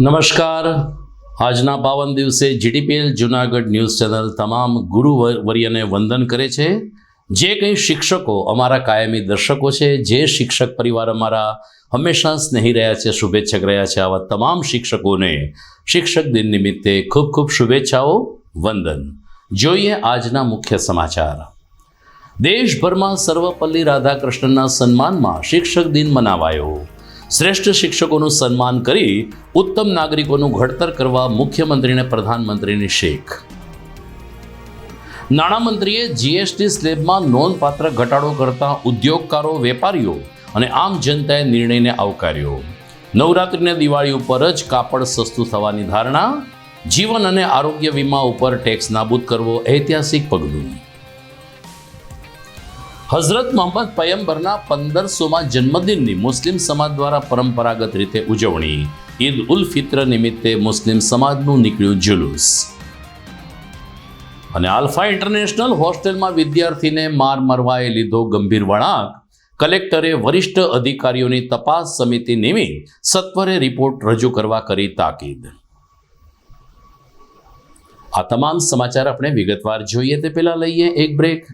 નમસ્કાર. આજના પાવન દિવસે જીડીપીએલ જુનાગઢ ન્યૂઝ ચેનલ તમામ ગુરુ વર્યને વંદન કરે છે. જે કંઈ શિક્ષકો અમારા કાયમી દર્શકો છે, જે શિક્ષક પરિવાર અમારા હંમેશા સ્નેહી રહ્યા છે, શુભેચ્છક રહ્યા છે, આવા તમામ શિક્ષકોને શિક્ષક દિન નિમિત્તે ખૂબ ખૂબ શુભેચ્છાઓ, વંદન. જોઈએ આજના મુખ્ય સમાચાર. દેશભરમાં સર્વપલ્લી રાધાકૃષ્ણના સન્માનમાં શિક્ષક દિન મનાવાયો. શ્રેષ્ઠ શિક્ષકોનું સન્માન કરી ઉત્તમ નાગરિકોનું ઘડતર કરવા મુખ્યમંત્રીને પ્રધાનમંત્રીની શેખ. નાણામંત્રીએ જીએસટી સ્લેબમાં નોંધપાત્ર ઘટાડો કરતા ઉદ્યોગકારો, વેપારીઓ અને આમ જનતાએ નિર્ણયને આવકાર્યો. નવરાત્રિને દિવાળી ઉપર જ કાપડ સસ્તું થવાની ધારણા, જીવન અને આરોગ્ય વીમા ઉપર ટેક્સ નાબૂદ કરવો, ઐતિહાસિક પગલું. હઝરત મોહમ્મદ પયંબરના પંદરસોમાં જન્મદિનની મુસ્લિમ સમાજ દ્વારા પરંપરાગત રીતે ઉજવણી. ઈદ ઉલ ફિત્ર નિમિત્તે મુસ્લિમ સમાજનું નીકળ્યું જુલુસ. અને આલ્ફા ઇન્ટરનેશનલ હોસ્ટેલમાં વિદ્યાર્થીને માર મરવાએ લીધો ગંભીર વળાંક. કલેક્ટરે વરિષ્ઠ અધિકારીઓની તપાસ સમિતિ નિમી સત્વરે રિપોર્ટ રજૂ કરવા કરી તાકીદ. આ તમામ સમાચાર આપણે વિગતવાર જોઈએ તે પહેલાં લઈએ એક બ્રેક.